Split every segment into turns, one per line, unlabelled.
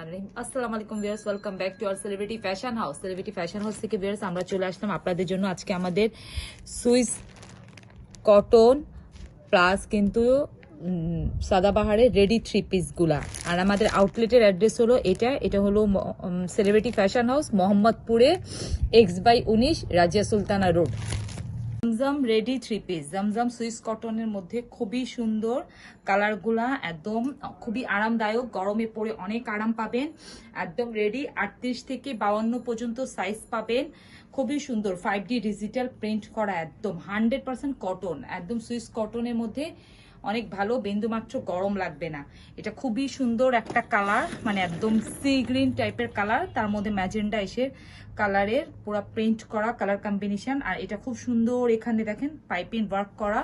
রহিম আসসালামু আলাইকুম viewers welcome back to our celebrity fashion house celebrity fashion house থেকে viewers আমরা চলে আসলাম আপনাদের জন্য আজকে আমাদের সুইস কটন প্লাস কিন্তু সাদাবাহারের রেডি থ্রি পিসগুলা আর আমাদের আউটলেটের অ্যাড্রেস হলো এটা। এটা হলো সেলিব্রিটি ফ্যাশন হাউস মোহাম্মদপুরে এক্স বাই উনিশ, Razia Sultana road Zamzam ready three piece. Zamzam Swiss কটনের মধ্যে খুবই সুন্দর কালারগুলা, একদম খুবই আরামদায়ক। গরমে পরে অনেক আরাম পাবেন। একদম রেডি, আটত্রিশ থেকে বাউন্ন পর্যন্ত সাইজ পাবেন। খুবই সুন্দর, ফাইভ ডিজিটাল প্রিন্ট করা একদম হান্ড্রেড পার্সেন্ট কটন। একদম সুইস কটনের মধ্যে অনেক ভালো, বিন্দুমাত্র গরম লাগবে না। এটা খুবই সুন্দর একটা কালার মানে একদম সি গ্রিন টাইপের কালার তার মধ্যে ম্যাজেন্ডা এসে কালারের পুরো প্রিন্ট করা কালার কম্বিনেশন আর এটা খুব সুন্দর এখানে দেখেন পাইপিং ওয়ার্ক করা।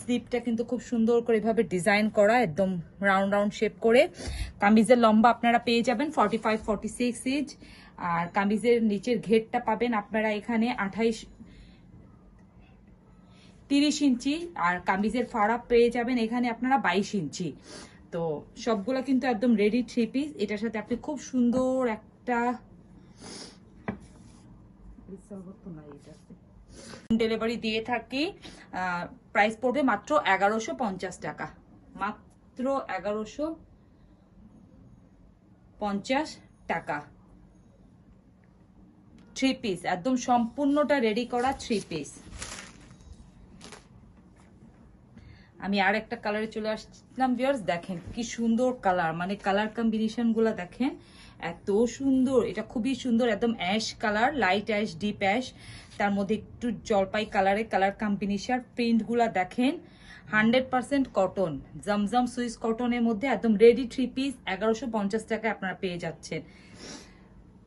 স্লিপটা কিন্তু খুব সুন্দর করে এভাবে ডিজাইন করা, একদম রাউন্ড রাউন্ড শেপ করে। কামিজের লম্বা আপনারা পেয়ে যাবেন forty five forty six inch আর কামিজের নিচের ঘেরটা পাবেন আপনারা এখানে আঠাইশ তিরিশ ইঞ্চি, আর কামিজের ফাড়া পেয়ে যাবেন এখানে আপনারা বাইশ ইঞ্চি। তো সবগুলো কিন্তু একদম রেডি থ্রি পিস এটার সাথে আপনি খুব সুন্দর একটা ডেলিভারি দিয়ে থাকি। প্রাইস পড়বে মাত্র এগারোশো পঞ্চাশ টাকা। মাত্র এগারোশো পঞ্চাশ টাকা। থ্রি পিস একদম সম্পূর্ণটা রেডি করা থ্রি পিস আমি আর একটা কালারে চলে আসছিলাম ভিউয়ার্স দেখেন কি সুন্দর কালার মানে কালার কম্বিনেশনগুলা দেখেন, এত সুন্দর, এটা খুবই সুন্দর, একদম ash colour light ash deep ash তার মধ্যে একটু জলপাই কালারে কালার কম্বিনেশন প্রিন্টগুলা দেখেন hundred percent cotton Zamzam Swiss কটনের মধ্যে একদম রেডি থ্রি পিস এগারোশো পঞ্চাশ টাকায় আপনারা পেয়ে যাচ্ছেন।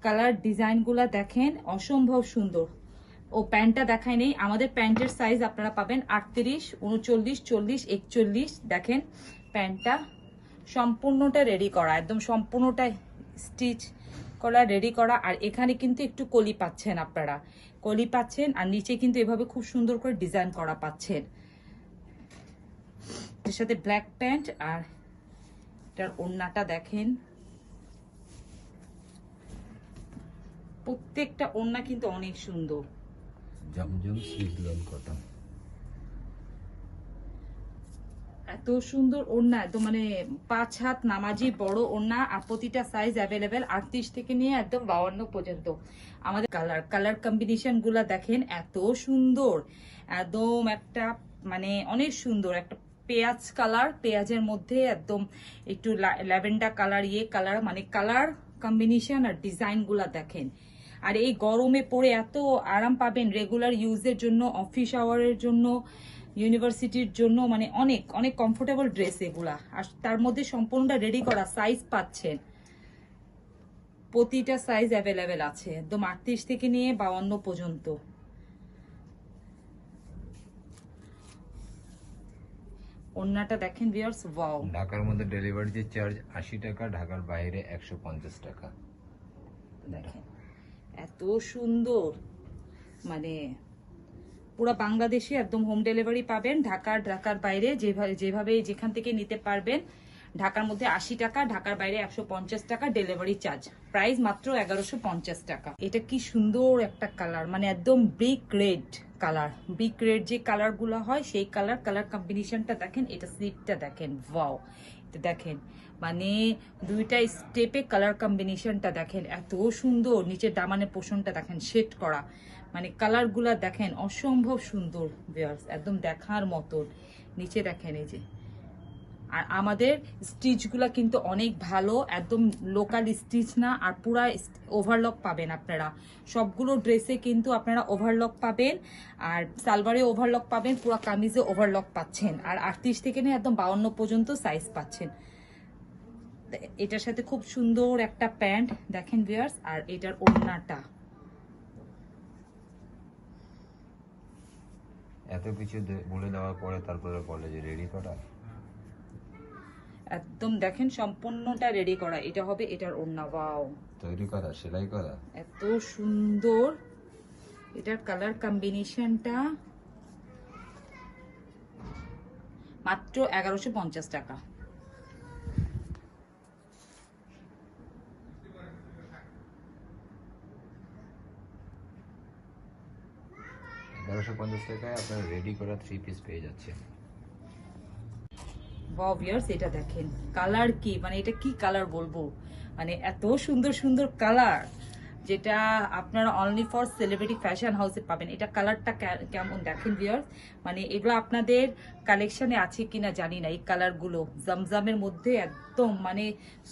কালার ডিজাইনগুলা দেখেন, অসম্ভব সুন্দর। ও প্যান্টটা দেখাই নেই। আমাদের প্যান্টের সাইজ আপনারা পাবেন আটত্রিশ, উনচল্লিশ, চল্লিশ, একচল্লিশ। দেখেন, প্যান্টটা সম্পূর্ণটা রেডি করা, একদম সম্পূর্ণটা স্টিচ করা রেডি করা। আর এখানে কিন্তু একটু কলি পাচ্ছেন আপনারা। কলি পাচ্ছেন আর নিচে কিন্তু এভাবে খুব সুন্দর করে ডিজাইন করা পাচ্ছেন। এর সাথে ব্ল্যাক প্যান্ট আর এটার ওড়নাটা দেখেন। প্রত্যেকটা ওড়না কিন্তু অনেক সুন্দর।
সুইজলন কটন
এত সুন্দর ওড়না একদম মানে পাঁচ হাত নামাজি বড় ওড়না আর প্রতিটা সাইজ অ্যাভেলেবেল আটত্রিশ থেকে নিয়ে একদম বাউন্ন পর্যন্ত। আমাদের কালার কালার দেখেন, এত সুন্দর। একদম একটা মানে অনেক সুন্দর, একটা পেঁয়াজ কালার পেঁয়াজের মধ্যে একদম একটু ল্যাভেন্ডার কালার ইয়ে কালার মানে কালার কম্বিনেশন আর ডিজাইনগুলা দেখেন। আর এই গরমে পরে এত আরাম পাবেন রেগুলার ইউজের জন্য অফিস আওয়ারের জন্য ইউনিভার্সিটির জন্য মানে অনেক অনেক কমফোর্টেবল ড্রেস এগুলা। আর তার মধ্যে সম্পূর্ণটা রেডি করা সাইজ পাচ্ছেন। প্রতিটা সাইজ অ্যাভেলেবেল আছে একদম আটত্রিশ থেকে নিয়ে বাউন্ন পর্যন্ত। অন্যটা দেখেন ভিউয়ার্স ওয়াও
ঢাকার মধ্যে ডেলিভারি চার্জ আশি টাকা ঢাকার বাইরে একশো পঞ্চাশ টাকা।
দেখেন। এত সুন্দর। মানে পুরো বাংলাদেশে একদম হোম ডেলিভারি পাবেন। ঢাকার ঢাকার বাইরে যেভাবে যেভাবে যেখান থেকে নিতে পারবেন, ঢাকার মধ্যে আশি টাকা, ঢাকার বাইরে একশো পঞ্চাশ টাকা ডেলিভারি চার্জ প্রাইস মাত্র এগারোশো পঞ্চাশ টাকা। এটা কি সুন্দর একটা কালার মানে একদম brick red colour brick red যে কালারগুলো হয়, সেই কালার কালার কম্বিনেশনটা দেখেন, এটা স্লিপটা দেখেন। ওয়াও এটা দেখেন মানে দুইটা স্টেপে কালার কম্বিনেশনটা দেখেন, এত সুন্দর। নিচের দামানের পোষণটা দেখেন শেড করা। মানে কালারগুলা দেখেন, অসম্ভব সুন্দর ভিউয়ার্স একদম দেখার মতন। নিচে দেখেন এই যে। আর আমাদের স্টিচগুলা কিন্তু অনেক ভালো, একদম লোকাল স্টিচ না, আর পুরা ওভারলক পাবেন আপনারা। সবগুলো ড্রেসে কিন্তু আপনারা ওভারলক পাবেন, আর সালভারে ওভারলক পাবেন, পুরো কামিজে ওভারলক পাচ্ছেন। আর আটত্রিশ থেকে নিয়ে একদম বাউন্ন পর্যন্ত সাইজ পাচ্ছেন। এটার সাথে খুব সুন্দর একটা প্যান্ট দেখেন ভিয়ার্স আর এটার ওড়নাটা।
এত কিছু বলে দেওয়ার পরে তারপরে যে রেডি করা?
একদম দেখেন সম্পূর্ণটা রেডি করা। এটা হবে এটার ওড়না ওয়াও
তৈরি করা সেলাই করা?
এত সুন্দর। এটার কালার কম্বিনেশনটা মাত্র এগারোশো পঞ্চাশ টাকা।
এগারোশো পঞ্চাশ টাকায় আপনার রেডি করা পিস পেয়ে
ওয়াও ভিউয়ার্স এটা দেখেন। কালার কি? মানে এটা কি কালার বলব? মানে এত সুন্দর সুন্দর কালার যেটা আপনারা অনলি ফর সেলিব্রিটি ফ্যাশন হাউসে পাবেন। এটা কালারটা কেমন দেখেন ভিউয়ার্স মানে এগুলো আপনাদের কালেকশনে আছে কিনা জানি না, এই কালারগুলো জমজমের মধ্যে একদম মানে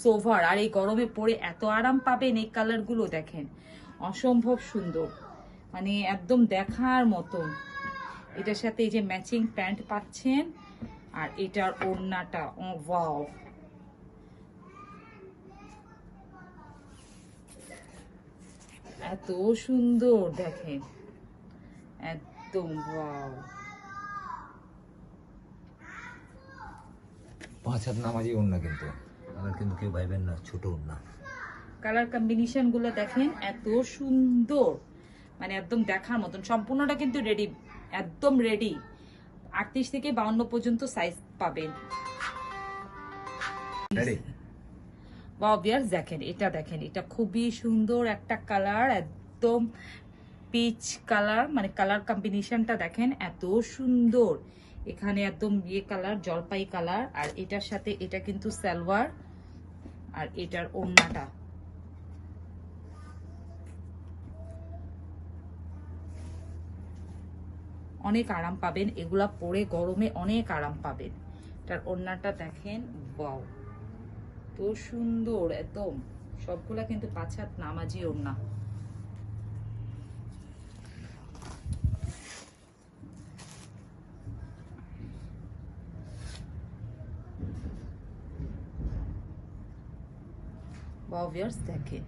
সোভার আর এই গরমে পরে এত আরাম পাবেন এই কালারগুলো দেখেন। অসম্ভব সুন্দর। মানে একদম দেখার মতন। এটার সাথে এই যে ম্যাচিং প্যান্ট পাচ্ছেন আর এটার ওড়নাটা ওয়াও এত সুন্দর দেখেন। একদম ওয়াও
পাঁচ হাত নামাজি ওড়না কিন্তু। আমার কিন্তু কেউ ভাইবেন না ছোট ওড়না।
কালার কম্বিনেশনগুলো দেখেন এত সুন্দর। মানে একদম দেখার মতন। সম্পূর্ণটা কিন্তু রেডি একদম রেডি আটত্রিশ থেকে বাউন্ন পর্যন্ত সাইজ পাবেন
রেডি
বা দেখেন এটা দেখেন এটা খুবই সুন্দর একটা কালার একদম পিচ কালার মানে কালার কম্বিনেশনটা দেখেন এত সুন্দর। এখানে একদম ইয়ে কালার জলপাই কালার আর এটার সাথে এটা কিন্তু সালোয়ার আর এটার ওড়নাটা। অনেক আরাম পাবেন, এগুলা পরে গরমে অনেক আরাম পাবেন। এটার ওড়নাটা দেখেন বাও তো সুন্দর একদম। সবগুলা কিন্তু পাঁচ হাত নামাজি ওড়না। বাভিয়ার্স দেখেন।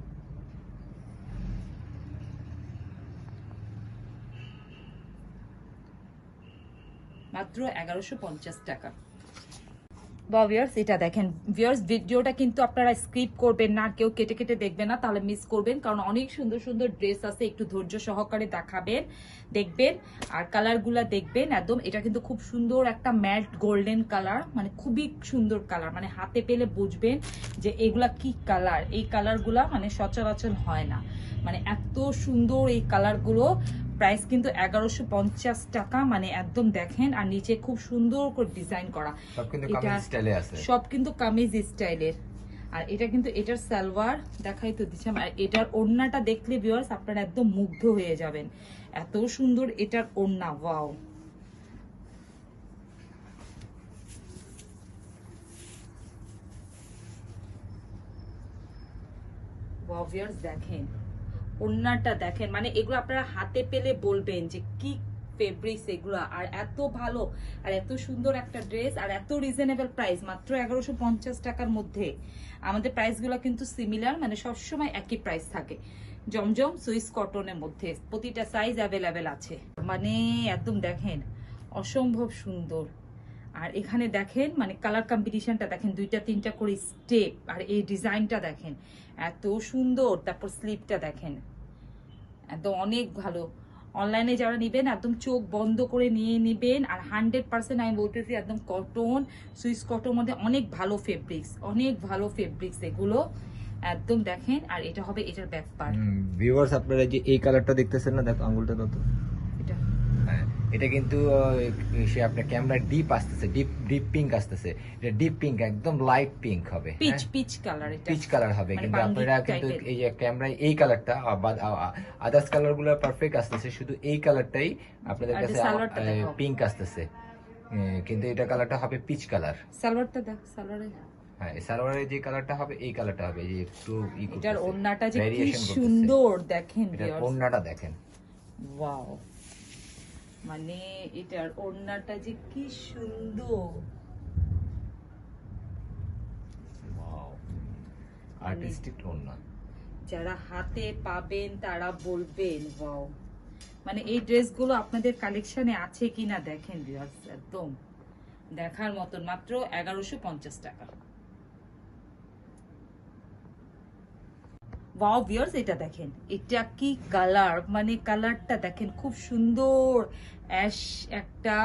মাত্র এগারোশো টাকা। বা এটা দেখেন। ভিউয়ার্স ভিডিওটা কিন্তু আপনারা স্কিপ করবেন না কেউ কেটে কেটে দেখবেন না, তাহলে মিস করবেন, কারণ অনেক সুন্দর সুন্দর ড্রেস আছে, একটু ধৈর্য সহকারে দেখাবেন, দেখবেন, আর কালারগুলা দেখবেন একদম। এটা কিন্তু খুব সুন্দর একটা ম্যাট গোল্ডেন কালার মানে খুবই সুন্দর কালার মানে হাতে পেলে বুঝবেন যে এগুলা কি কালার এই কালারগুলা মানে সচরাচর হয় না। মানে এত সুন্দর এই কালারগুলো প্রাইস কিন্তু এগারোশো পঞ্চাশ টাকা মানে একদম দেখেন আর নিচে খুব সুন্দর করে ডিজাইন করা।
সব কিন্তু কামিজ
স্টাইলের আর এটা কিন্তু এটার সালোয়ার দেখাই তো দিচ্ছিলাম আর এটার ওড়নাটা দেখলে ভিউয়ার্স আপনারা একদম মুগ্ধ হয়ে যাবেন। এত সুন্দর এটার ওড়না ওয়াও ওয়াও ভিউয়ার্স দেখেন। ওড়নাটা দেখেন। মানে এগুলো আপনারা হাতে পেলে বলবেন যে, কি ফেব্রিক্স এগুলো? আর এত ভালো, আর এত সুন্দর একটা ড্রেস আর এত রিজনেবল প্রাইস মাত্র এগারোশো পঞ্চাশ টাকার মধ্যে। আমাদের প্রাইসগুলো কিন্তু সিমিলার মানে সবসময় একই প্রাইস থাকে। জমজম সুইস কটনের মধ্যে প্রতিটা সাইজ অ্যাভেলেবেল আছে। মানে একদম দেখেন, অসম্ভব সুন্দর। আর এখানে দেখেন মানে কালার কম্বিনেশনটা দেখেন, দুইটা তিনটা করে স্টেপ আর এই ডিজাইনটা দেখেন, এত সুন্দর। তারপর স্লিপটা দেখেন। একদম অনেক ভালো। অনলাইনে যারা নেবেন একদম চোখ বন্ধ করে নিয়ে নেবেন আর হান্ড্রেড পার্সেন্ট আমি বলতেছি একদম কটন সুইস কটন মধ্যে অনেক ভালো ফেব্রিক্স অনেক ভালো ফেব্রিক্স এগুলো। একদম দেখেন আর এটা হবে এটার ব্যাপার
ভিউয়ার্স আপনারা যে এই কালারটা দেখতেছেন না দেখো আঙুলটা কত।
এটা।
হ্যাঁ। এটা কিন্তু সে আপনার ক্যামেরা ডিপ আসতেছে ডিপ ডিপ পিঙ্ক আসতেছে। এটা ডিপ পিঙ্ক একদম লাইট পিঙ্ক হবে
পিচ পিচ কালার এটা।
পিচ কালার হবে
মানে
কিন্তু আপনারা কিন্তু এই যে ক্যামেরায় এই কালারটা আদার্স কালারগুলো পারফেক্ট আসতেছে শুধু এই কালারটাই আপনাদের কাছে পিঙ্ক আসতেছে। কিন্তু এটা কালারটা হবে পিচ কালার
সালোয়ারটা দেখ সালোয়ারে।
হ্যাঁ সালোয়ারের যে কালারটা হবে এই কালারটা হবে যে একটু
এটার ওড়নাটা যে কি সুন্দর দেখেন
এটার ওড়নাটা দেখেন।
ওয়াও মানে এটার ওড়নাটা যে কি সুন্দর।
আর্টিস্টিক ওড়না।
যারা হাতে পাবেন তারা বলবেন ওয়াও মানে এই ড্রেসগুলো আপনাদের কালেকশনে আছে কিনা দেখেন একদম। দেখার মতন মাত্র এগারোশো পঞ্চাশ টাকা। ওয়াও ভিউয়ার্স এটা দেখেন। এটা কি কালার মানে কালারটা দেখেন, খুব সুন্দর। অ্যাশ একটা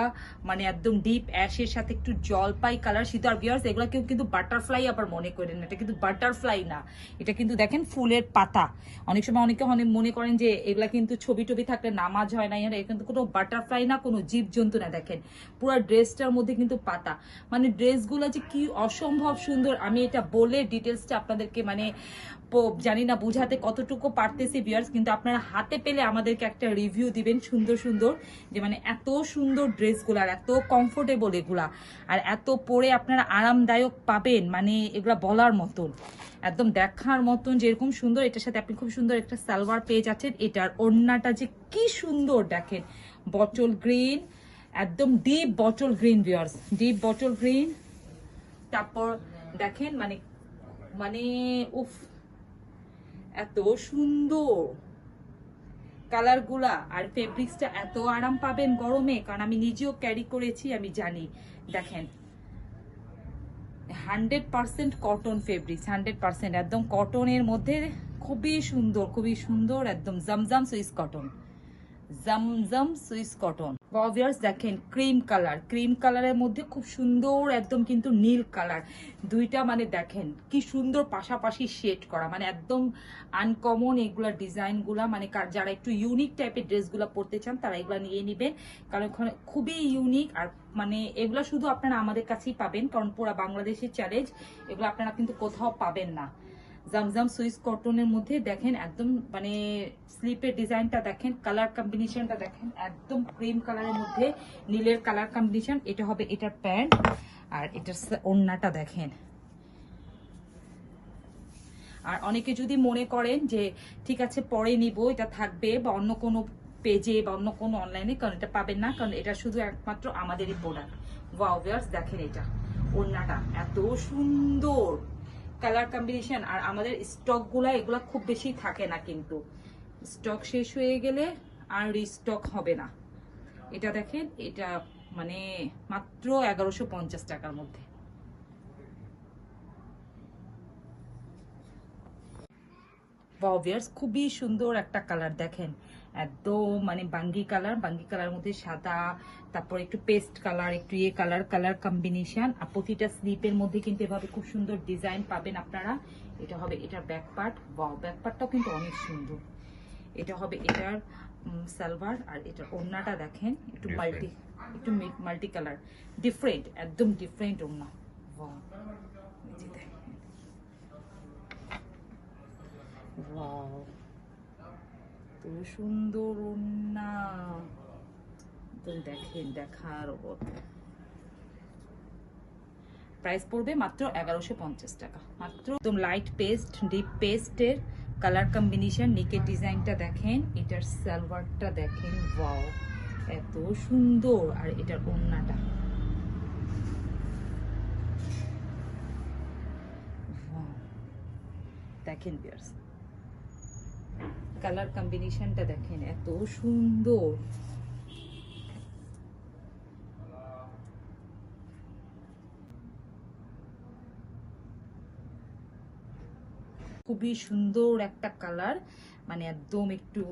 মানে একদম ডিপ অ্যাশের সাথে একটু জলপাই কালার শীত আর ভিউয়ার্স এগুলো কেউ কিন্তু বাটারফ্লাই আবার মনে করেন এটা কিন্তু বাটারফ্লাই না। এটা কিন্তু দেখেন ফুলের পাতা। অনেক সময় অনেকে অনেক মনে করেন যে এগুলা কিন্তু ছবি টবি থাকলে নামাজ হয় না। এটা কিন্তু কোনো বাটারফ্লাই না, কোনো জীবজন্তু না দেখেন। পুরো ড্রেসটার মধ্যে কিন্তু পাতা। মানে ড্রেসগুলো যে কি অসম্ভব সুন্দর। আমি এটা বলে ডিটেলসটা আপনাদেরকে মানে জানি না, বুঝাতে কতটুকু পারতেছি ভিউয়ার্স কিন্তু আপনারা হাতে পেলে আমাদেরকে একটা রিভিউ দিবেন সুন্দর সুন্দর, যে মানে এত সুন্দর ড্রেসগুলো আর এত কমফোর্টেবল এগুলা, আর এত পরে আপনারা আরামদায়ক পাবেন মানে এগুলা বলার মতন, একদম দেখার মতন যেরকম সুন্দর, এটার সাথে আপনি খুব সুন্দর একটা সালোয়ার পেয়ে যাচ্ছেন, এটার ওড়নাটা যে কি সুন্দর দেখেন বটল গ্রিন একদম deep bottle green viewers deep bottle green তারপর দেখেন মানে মানে উফ এত সুন্দর। কালারগুলা আর ফেব্রিক্সটা এত আরাম পাবেন গরমে, কারণ আমি নিজেও ক্যারি করেছি, আমি জানি। দেখেন hundred percent cotton fabrics hundred percent একদম কটনের মধ্যে খুবই সুন্দর খুবই সুন্দর, একদম Zamzam Swiss cotton Zamzam Swiss cotton obvious দেখেন ক্রিম কালার ক্রিম কালারের মধ্যে খুব সুন্দর একদম কিন্তু নীল কালার দুইটা মানে দেখেন, কি সুন্দর পাশাপাশি শেড করা। মানে একদম আনকমন এগুলা ডিজাইনগুলা মানে যারা একটু ইউনিক টাইপের ড্রেসগুলো পরতে চান, তারা এগুলা নিয়ে নেবেন। কারণ ওখানে খুবই ইউনিক আর মানে এগুলা শুধু আপনারা আমাদের কাছেই পাবেন, কারণ পুরো বাংলাদেশের চ্যালেঞ্জ এগুলো আপনারা কিন্তু কোথাও পাবেন না। জামজাম সুইস কটনের মধ্যে দেখেন একদম মানে স্লিপের ডিজাইনটা দেখেন কালার কম্বিনেশনটা দেখেন, একদম ক্রিম কালারের মধ্যে নীলের কালার কম্বিনেশন এটা হবে এটার প্যান্ট আর এটার ওড়নাটা দেখেন। আর অনেকে যদি মনে করেন যে, ঠিক আছে, পরে নিব, এটা থাকবে, বা অন্য কোনো পেজে বা অন্য কোনো অনলাইনে কারণ এটা পাবেন না, কারণ এটা শুধু একমাত্র আমাদেরই প্রোডাক্ট ওয়াওয়ার্স দেখেন এটা, ওড়নাটা, এত সুন্দর! কালার কম্বিনেশন আর আমাদের স্টকগুলা এগুলা খুব বেশি থাকে না কিন্তু। স্টক শেষ হয়ে গেলে আর রিস্টক হবে না। এটা দেখেন, এটা মানে মাত্র এগারোশো পঞ্চাশ টাকার মধ্যে। খুবই সুন্দর একটা কালার দেখেন। একদম মানে বাঙ্গি কালার বাঙ্গি কালার মধ্যে সাদা তারপর একটু পেস্ট কালার একটু ইয়ে কালার কালার কম্বিনেশন আর প্রতিটা স্লিপের মধ্যে কিন্তু এভাবে খুব সুন্দর ডিজাইন পাবেন আপনারা। এটা হবে এটার ব্যাক পার্ট ওয়াও ব্যাক পার্টটাও কিন্তু অনেক সুন্দর। এটা হবে এটার সালভার আর এটার ওড়নাটা দেখেন একটু. মাল্টি একটু মাল্টি কালার ডিফারেন্ট একদম ডিফারেন্ট ওড়না। ওয়াও এই যে দেখেন ওয়াও তো সুন্দর ওড়না দেখেন দেখার প্রাইস পড়বে মাত্র এগারোশো পঞ্চাশ টাকা। মাত্র একদম লাইট পেস্ট ডিপ পেস্টের কালার কম্বিনেশন নিকের ডিজাইনটা দেখেন, এটার সালোয়ারটা দেখেন ওয়াও এত সুন্দর। আর এটার Wow. দেখেন বিয়ার্স কালার কম্বিনেশনটা দেখেন এত সুন্দর। খুবই সুন্দর একটা কালার মানে একদম একটু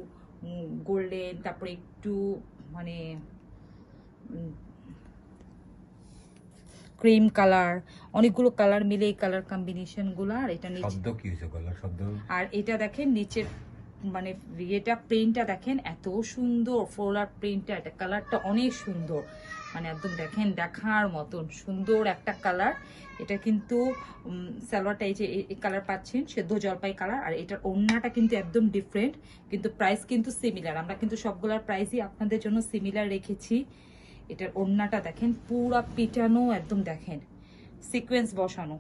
গোল্ডেন তারপরে একটু মানে ক্রিম কালার অনেকগুলো কালার মিলে এই কালার কম্বিনেশনগুলো আর এটা নিচে
শব্দ কি হয়েছে গলার শব্দ?
আর এটা দেখেন নিচের মানে ইয়েটা প্রিন্টটা দেখেন, এত সুন্দর ফ্লোরার প্রিন্টটা এটা কালারটা অনেক সুন্দর। মানে একদম দেখেন, দেখার মতন সুন্দর একটা কালার এটা কিন্তু সালোয়ারটা এই যে, এই কালার পাচ্ছেন, সেদ্ধ জলপাই কালার আর এটার ওড়নাটা কিন্তু একদম ডিফারেন্ট কিন্তু প্রাইস কিন্তু সিমিলার আমরা কিন্তু সবগুলোর প্রাইসই আপনাদের জন্য সিমিলার রেখেছি। এটার ওড়নাটা দেখেন, পুরা পিটানো, একদম দেখেন। সিকোয়েন্স বসানো।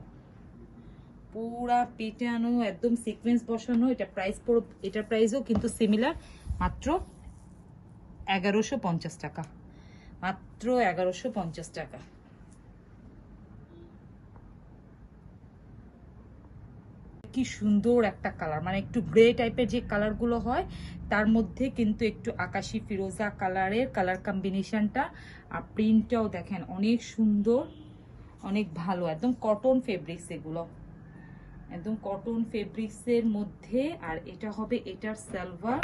পুরা পেটানো একদম সিকোয়েন্স বসানো, এটা প্রাইস পুরো, এটার প্রাইসও কিন্তু সিমিলার মাত্র এগারোশো পঞ্চাশ টাকা। মাত্র এগারোশো পঞ্চাশ টাকা। কি সুন্দর একটা কালার মানে একটু গ্রে টাইপের যে কালারগুলো হয়, তার মধ্যে কিন্তু একটু আকাশি ফিরোজা কালারের কালার কম্বিনেশনটা আর প্রিন্টটাও দেখেন, অনেক সুন্দর, অনেক ভালো, একদম কটন ফেব্রিক্স এগুলো। একদম কটন ফেব্রিক্সের মধ্যে, আর এটা হবে এটার সালোয়ার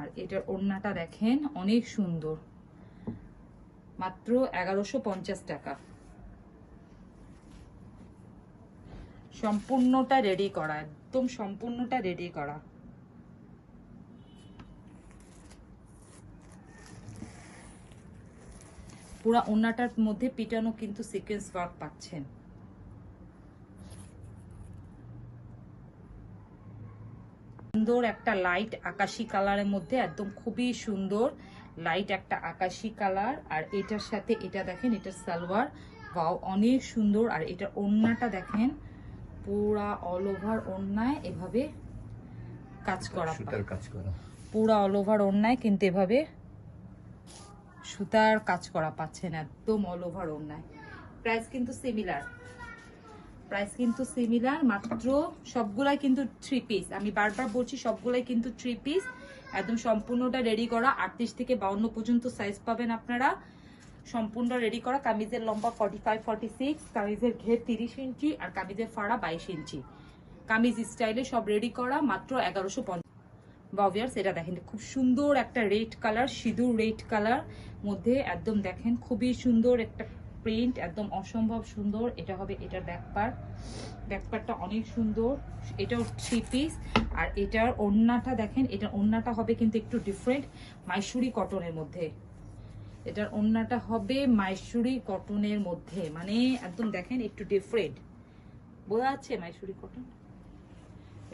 আর এটার ওড়নাটা দেখেন অনেক সুন্দর। মাত্র এগারোশো পঞ্চাশ টাকা। সম্পূর্ণটা রেডি করা, একদম সম্পূর্ণটা রেডি করা। পুরা ওড়নাটার মধ্যে পিটানো কিন্তু সিকোয়েন্স ওয়ার্ক পাচ্ছেন। সুন্দর একটা লাইট আকাশি কালারের মধ্যে একদম খুবই সুন্দর লাইট একটা আকাশি কালার আর এটার সাথে এটা দেখেন এটা সালোয়ার। বাও অনেক সুন্দর। আর এটা ওড়নাটা দেখেন পুরা অল ওভার ওড়নায় এভাবে কাজ করা।
কাজ করা।
পুরা অল ওভার ওড়নায় কিন্তু এভাবে সুতার কাজ করা পাচ্ছেন একদম অল ওভার ওড়নায়। প্রাইস কিন্তু সিমিলার প্রাইস কিন্তু সিমিলার মাত্র সবগুলাই কিন্তু থ্রি পিস আমি বারবার বলছি, সবগুলাই কিন্তু থ্রি পিস একদম সম্পূর্ণটা রেডি করা, আটত্রিশ থেকে বাউন্ন পর্যন্ত সাইজ পাবেন আপনারা। সম্পূর্ণ রেডি করা, কামিজের লম্বা ফর্টি ফাইভ ফর্টি সিক্স কামিজের ঘের তিরিশ ইঞ্চি আর কামিজের ফাড়া বাইশ ইঞ্চি। কামিজ স্টাইলে সব রেডি করা, মাত্র এগারোশো বাভিয়ার্স এটা দেখেন খুব সুন্দর একটা রেড কালার সিঁদুর রেড কালার মধ্যে একদম দেখেন, খুবই সুন্দর একটা প্রিন্ট একদম অসম্ভব সুন্দর। এটা হবে এটার ব্যাক পার্ট ব্যাক পার্টটা অনেক সুন্দর। এটাও থ্রি পিস আর এটার ওড়নাটা দেখেন, এটার ওড়নাটা হবে কিন্তু একটু ডিফারেন্ট মাইসুরি কটনের মধ্যে। এটার ওড়নাটা হবে মাইসুরি কটনের মধ্যে। মানে একদম দেখেন একটু ডিফারেন্ট বোঝা যাচ্ছে মাইসুরি কটন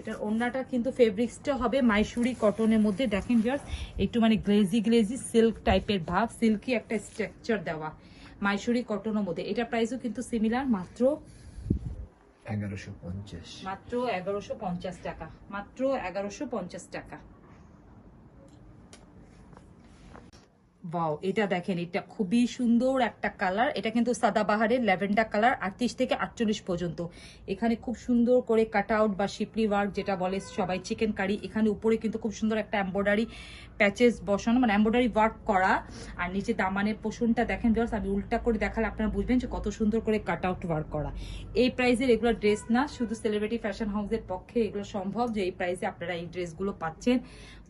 এটার ওড়নাটা কিন্তু ফেব্রিক্সটা হবে মাইসুরি কটনের মধ্যে। দেখেন জাস্ট একটু মানে গ্লেজি গ্লেজি সিল্ক টাইপের ভাব। সিল্কি একটা স্ট্রাকচার দেওয়া। মাইসুরি কটনের মধ্যে এটা প্রাইসও কিন্তু সিমিলার মাত্র
এগারোশো পঞ্চাশ।
মাত্র এগারোশো পঞ্চাশ টাকা। মাত্র এগারোশো পঞ্চাশ টাকা। বাও এটা দেখেন এটা খুবই সুন্দর একটা কালার এটা কিন্তু সাদাবাহারের ল্যাভেন্ডার কালার আটত্রিশ থেকে আটচল্লিশ পর্যন্ত। এখানে খুব সুন্দর করে কাট আউট বা শিপলি ওয়ার্ক যেটা বলে সবাই চিকেন কারি এখানে উপরে কিন্তু খুব সুন্দর একটা এম্ব্রয়ডারি প্যাচেস বসানো মানে এম্ব্রয়ডারি ওয়ার্ক করা। আর নিচে দামানের পোষণটা দেখেন জাস্ট আমি উল্টা করে দেখালে আপনারা বুঝবেন যে কত সুন্দর করে কাট আউট ওয়ার্ক করা। এই প্রাইসের এগুলো ড্রেস না শুধু সেলিব্রিটি ফ্যাশন হাউসের পক্ষে এগুলো সম্ভব যে এই প্রাইসে আপনারা এই ড্রেসগুলো পাচ্ছেন।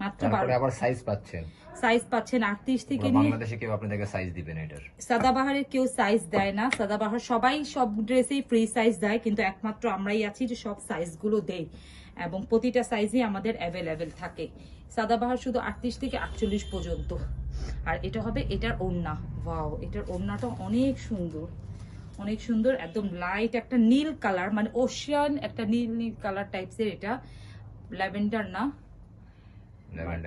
মাত্র
আবার সাইজ পাচ্ছেন।
সাইজ পাচ্ছেন আটত্রিশ থেকে নিয়ে
বাংলাদেশে কেউ আপনাদেরকে সাইজ দিবেন এটার।
সাদাবাহারের কেউ সাইজ দেয় না। সাদাবাহার সবাই সব ড্রেসেই ফ্রি সাইজ দেয় কিন্তু একমাত্র আমরাই আছি যে সব সাইজগুলো দেই। এবং প্রতিটা সাইজই আমাদের অ্যাভেলেবেল থাকে। সাদাবাহার শুধু আটত্রিশ থেকে আটচল্লিশ পর্যন্ত। আর এটা হবে এটার ওড়না। ওয়াও এটার ওড়নাটা অনেক সুন্দর। অনেক সুন্দর একদম লাইট একটা নীল কালার মানে ওশিয়ান একটা নীল নীল কালার টাইপসের এটা। ল্যাভেন্ডার না?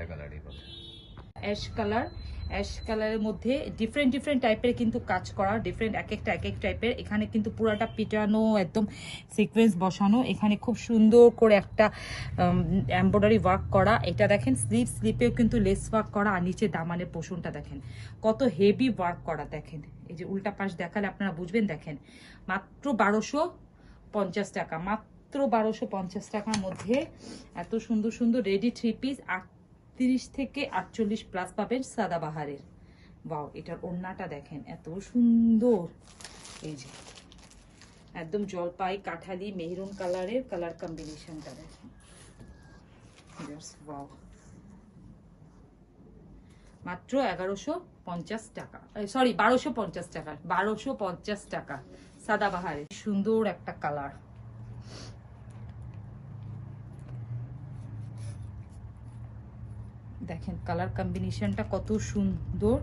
কথা
অ্যাশ কালার অ্যাশ কালারের মধ্যে ডিফারেন্ট ডিফারেন্ট টাইপের কিন্তু কাজ করা ডিফারেন্ট এক একটা এক এক টাইপের এখানে কিন্তু পুরাটা পিটানো, একদম সিকোয়েন্স বসানো। এখানে খুব সুন্দর করে একটা এমব্রয়ডারি ওয়ার্ক করা। এটা দেখেন স্লিপ স্লিপেও কিন্তু লেস ওয়ার্ক করা আর নিচে দামানের পোষণটা দেখেন। কত হেভি ওয়ার্ক করা দেখেন। এই যে উল্টা পাশ দেখালে আপনারা বুঝবেন, দেখেন। মাত্র বারোশো পঞ্চাশ টাকা, মাত্র বারোশো পঞ্চাশ টাকার মধ্যে এত সুন্দর সুন্দর রেডি থ্রি পিস আটত্রিশ থেকে আটচল্লিশ প্লাস পাবেন সাদাবাহারের। বাও এটার ওড়নাটা দেখেন, এত সুন্দর। এই যে, একদম জলপাই, কাঠালি, মেহরুন কালারের কালার কম্বিনেশনটা দেখেন। মাত্র এগারোশো পঞ্চাশ টাকা সরি বারোশো পঞ্চাশ টাকা, বারোশো পঞ্চাশ টাকা, সাদাবাহারের। সুন্দর একটা কালার দেখেন কালার কম্বিনেশনটা কত সুন্দর।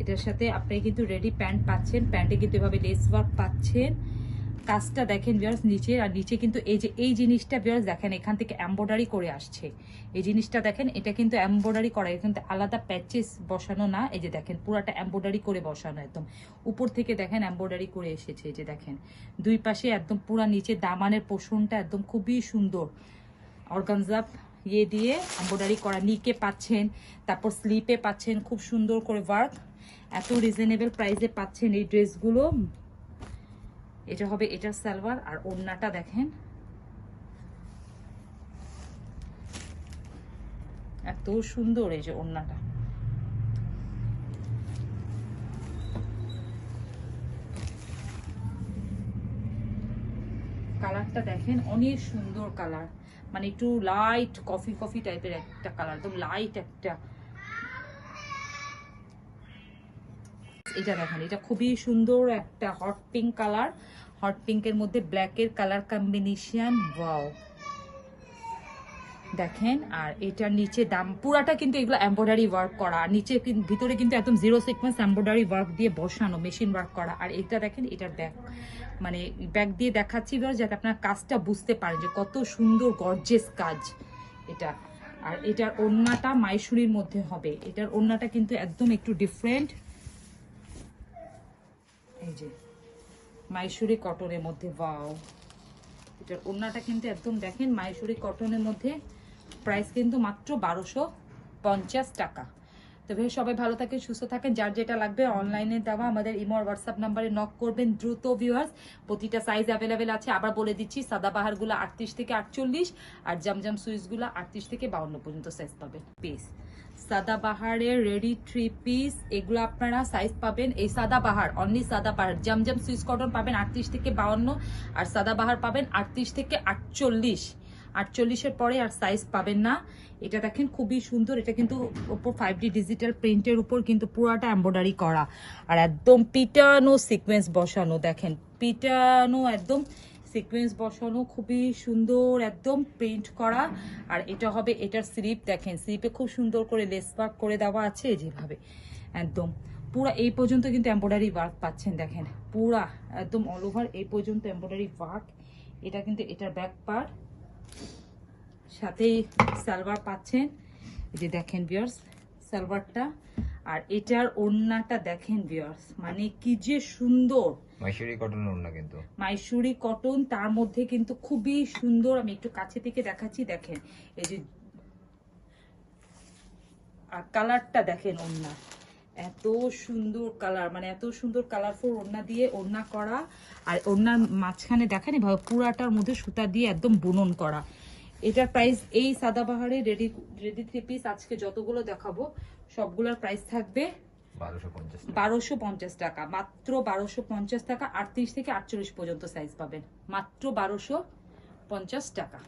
এটার সাথে আপনি কিন্তু রেডি প্যান্ট পাচ্ছেন। প্যান্টে কিন্তু এভাবে লেস ওয়ার্ক পাচ্ছেন। কাজটা দেখেন বিয়ার্স নিচে, আর নিচে কিন্তু এই যে, এই জিনিসটা বিয়ার্স দেখেন, এখান থেকে এম্ব্রয়ডারি করে আসছে। এই জিনিসটা দেখেন, এটা কিন্তু এম্ব্রয়ডারি করা কিন্তু আলাদা প্যাচেস বসানো না। এই যে দেখেন, পুরাটা এম্ব্রয়ডারি করে বসানো একদম। উপর থেকে দেখেন এম্ব্রয়ডারি করে এসেছে, এই যে দেখেন। দুই পাশে একদম পুরা নিচে দামানের পোষণটা একদম খুবই সুন্দর। অর্গানজা ইয়ে দিয়ে এম্ব্রয়ডারি করা, নিকে পাচ্ছেন, তারপর স্লিপে পাচ্ছেন, খুব সুন্দর করে ওয়ার্ক এত রিজনেবল প্রাইসে পাচ্ছেন এই ড্রেসগুলো এটা হবে এটার সালোয়ার, আর ওড়নাটা দেখেন। এত সুন্দর এই যে ওড়নাটা। কালারটা দেখেন, অনেক সুন্দর কালার। মানে একটু লাইট কফি কফি টাইপের একটা কালার একদম লাইট একটা। এটা দেখেন, এটা খুবই সুন্দর একটা হট পিঙ্ক কালার হট পিঙ্কের মধ্যে ব্ল্যাকের কালার কম্বিনেশন ওয়াও দেখেন, আর এটার নিচে দাম, পুরাটা কিন্তু এগুলো এম্ব্রয়ডারি ওয়ার্ক করা, আর নিচে ভিতরে কিন্তু একদম জিরো সিকোয়েন্স এম্ব্রয়ডারি ওয়ার্ক দিয়ে বসানো মেশিন ওয়ার্ক করা। আর এটা দেখেন, এটার ব্যাক মানে ব্যাক দিয়ে দেখাচ্ছি যাতে আপনার কাজটা বুঝতে পারেন যে কত সুন্দর গর্জেস কাজ এটা। আর এটার ওড়নাটা মাইসুরির মধ্যে হবে। এটার ওড়নাটা কিন্তু একদম একটু ডিফারেন্ট এই যে মাইসুরি কটনের মধ্যে ওয়াও এটার ওড়নাটা কিন্তু একদম দেখেন মাইসুরি কটনের মধ্যে প্রাইস কিন্তু মাত্র বারোশো পঞ্চাশ টাকা। তো সবাই ভালো থাকেন, সুস্থ থাকেন। যার যেটা লাগবে অনলাইনে দেওয়া আমাদের ইমো হোয়াটসঅ্যাপ নাম্বারে নক করবেন দ্রুত ভিউয়ার্স প্রতিটা সাইজ অ্যাভেলেবেল আছে। আবার বলে দিচ্ছি, সাদাবাহারগুলো আটত্রিশ থেকে আটচল্লিশ আর জামজাম সুইচগুলো আটত্রিশ থেকে বাউন্ন পর্যন্ত সাইজ পাবেন পিস সাদাবাহারের রেডি থ্রি পিস এগুলো আপনারা সাইজ পাবেন। এই Sadabahar only Sadabahar, Zamzam Swiss cotton পাবেন আটত্রিশ থেকে বাউন্ন আর সাদাবাহার পাবেন আটত্রিশ থেকে আটচল্লিশ। আটচল্লিশের পরে আর সাইজ পাবেন না। এটা দেখেন খুবই সুন্দর। এটা কিন্তু ওপর ফাইভ ডি ডিজিটাল প্রিন্টের উপর কিন্তু পুরাটা এম্ব্রয়ডারি করা। আর একদম পিটানো সিকোয়েন্স বসানো, দেখেন। পিটানো একদম সিকোয়েন্স বসানো, খুবই সুন্দর একদম প্রিন্ট করা। আর এটা হবে এটার স্লিপ দেখেন। স্লিপে খুব সুন্দর করে লেস ওয়ার্ক করে দেওয়া আছে যেভাবে। একদম। পুরা এই পর্যন্ত কিন্তু এম্ব্রয়ডারি ওয়ার্ক পাচ্ছেন, দেখেন। পুরা একদম অল ওভার এই পর্যন্ত এম্ব্রয়ডারি ওয়ার্ক এটা কিন্তু এটার ব্যাক পার্ট সাথেই সালোয়ার পাচ্ছেন। এই যে দেখেন বিয়ার্স সালোয়ারটা। আর এটার ওড়নাটা দেখেন বিয়ার্স মানে কি যে সুন্দর।
মাইশুরি কটনের ওড়না কিন্তু।
মাইসুরি কটন তার মধ্যে কিন্তু খুবই সুন্দর। আমি একটু কাছে থেকে দেখাচ্ছি দেখেন। এই যে আর কালারটা দেখেন ওড়না। এত সুন্দর কালার মানে এত সুন্দর কালারফুল ওড়না দিয়ে ওড়না করা আর ওড়নার মাঝখানে দেখেন এভাবে পুরাটার মধ্যে সুতা দিয়ে একদম বুনন করা। এটার প্রাইস এই সাদাবাহারের রেডি রেডি থ্রি পিস আজকে যতগুলো দেখাবো সবগুলোর প্রাইস থাকবে বারোশো পঞ্চাশ টাকা। মাত্র বারোশো পঞ্চাশ টাকা আটত্রিশ থেকে আটচল্লিশ পর্যন্ত সাইজ পাবেন। মাত্র বারোশো পঞ্চাশ টাকা।